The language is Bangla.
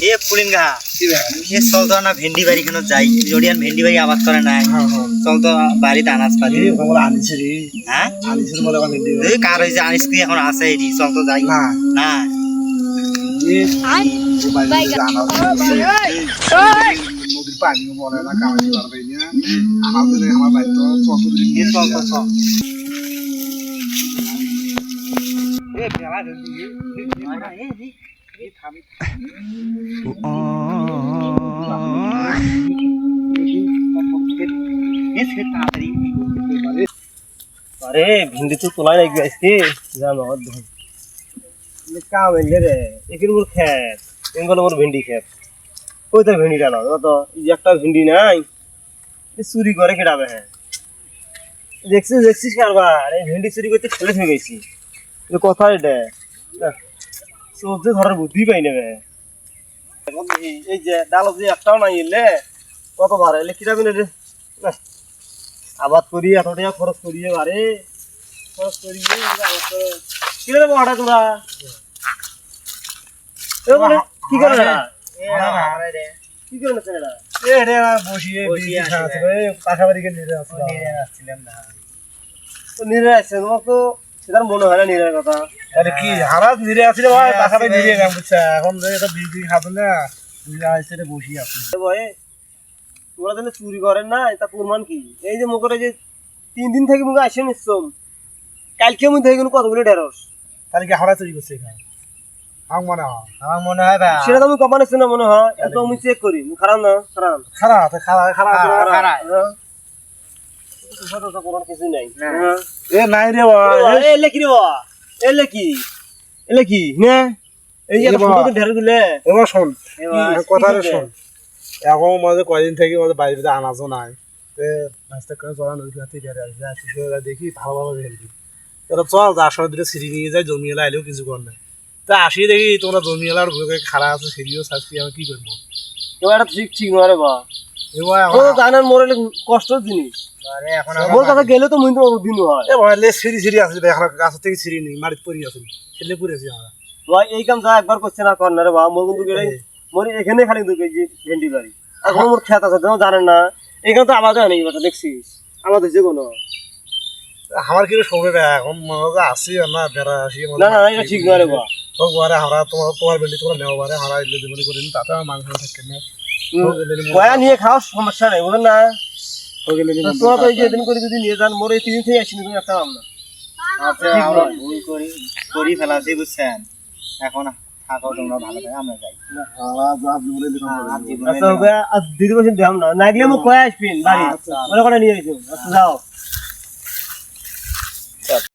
এ পুলিন গা এ চল তো না ভেন্ডি বাড়ি কেন যাই জড়িয়ান ভেন্ডি বাড়ি আবাদ করে নাই চল তো বাড়িতে আনাজ পাতি। বলে আনিছে রে হ্যাঁ আনিছে বলে ভেন্ডি এই কার হয়েছে আনিস কি এখন আছে এটি চল তো যাই। না। না এই বাড়ি জানা নদীর পানি বলে না কামাই পারবে না আমাদের আমার বাড়ি তো চল। তো চল এ ফেলা আরে, ভিন্ডি তো তোলাই লাগবে আজকে। জানো ধন কাম এলে রে এখানে মোর খেত এগুলো মোর ভেন্ডি খেত। কই তোর ভেন্ডি ডালো তো একটা ভেন্ডি নাই চুরি করে কেটাবে হ্যাঁ। দেখছিস দেখছিস কারবার? এই ভেন্ডি চুরি করতে ফেলে থয়ে গেছি। কথা এটা সবজি ঘরের বুদ্ধি পাই নেবে এই যে ডাল যে একটাও নাই এলে কত বার এলে কিটাবি না। রে আবাদ করি এত টাকা খরচ করিয়ে বারে। খরচ করিয়ে কিনে দেবো হঠাৎ তোরা। কি করে কি করে না ছেলেরা এ বসিয়ে। পাশাপাশি আসছে আসছিলাম না। নিরে আসছে তোমার তো সেটার মনে হয় না নিরের কথা। আরে কি হারাত নিরে রে ভাই পাশাপাশি নিরে গাম বুঝছে? এখন এটা বিড়ি খাবে না নিরে আসছে রে বসি এ ভয়ে তোমরা তাহলে চুরি করেন না তা প্রমাণ কি? এই যে মুখে যে তিন দিন থেকে মুখে আসে নিচ্ছম কালকে মুই দেখে কতগুলো ঢেঁড়স? তাহলে কি হারা চুরি করছে এখানে। আম মনে হয়। আমার মনে হয় বা সেটা তো আমি কমানো না মনে হয় এত আমি চেক করি। খারাপ না খারাপ। খারাপ খারাপ খারাপ খারাপ। হ্যাঁ। কিছু নাই। হ্যাঁ। এ নাই রে ভাই। এ, কি রে বাবা এলে কি? এলে কি? নে? এই যে। ফটো ঢের দিলে। এবার শোন। এবার কথা রে কি শোন। এখন মাঝে কয়দিন থেকে বাড়িতে আনাজও নাই। তে মাছটা করে চলা নদী হাতে বেড়ে আসবে আসি দেখি ভালো ভালো ভেলবি এরা চল যার সময় দুটো সিঁড়ি নিয়ে যায় জমি এলা এলেও কিছু কর না। তা আসি দেখি তোমরা জমি এলার ঘুরে খারাপ আছে সিঁড়িও শাস্তি আমি কি করব? এবার ঠিক ঠিক নয় রে বা। এবার জানেন মোর এলে কষ্ট জিনিস মোর কাছে গেলে তো মুই তো দিন হয়। এ ভাই সিঁড়ি সিঁড়ি আছে দেখ গাছের থেকে সিঁড়ি নেই মাটিতে পড়ি আছে। ছেলে পড়ে আছে আমরা। ভাই এই কাম যা একবার করছে না কর না রে বা মোর কিন্তু গেলে মোর এখানে খালি দুকে যে ভেন্ডি বাড়ি। এখন মোর খেত আছে তুমি জানেন না। এখানে তো আবাদ হয় না এবার দেখছিস? আবাদ হয়েছে কোনো? আমার কি শোনে এখন আসি না বেড়া আসি না না এটা ঠিক নয় রে বা ও ঘরে হারা তোমার তোমার বেলি তোমরা নেওয়া পারে হারা ইলে জীবনী করে তাতে আমার মাংস থাকে না। নিয়ে খাওয়ার সমস্যা নেই বুঝলেন না? তোরা তো এই যে দিন করে যদি নিয়ে যান মোর এই তিন থেকে আসিনি তুমি একটা পাম না। আচ্ছা আমরা ভুল করি করি ফেলাছি বুঝছেন? এখন থাকো তোমরা ভালো থাকে আমরা যাই। আচ্ছা দিদি বসে দেখাম না না। গেলে মুখ কয়ে আসবেন? বাড়ি। আচ্ছা। ওরা করে নিয়ে আসুন আচ্ছা যাও।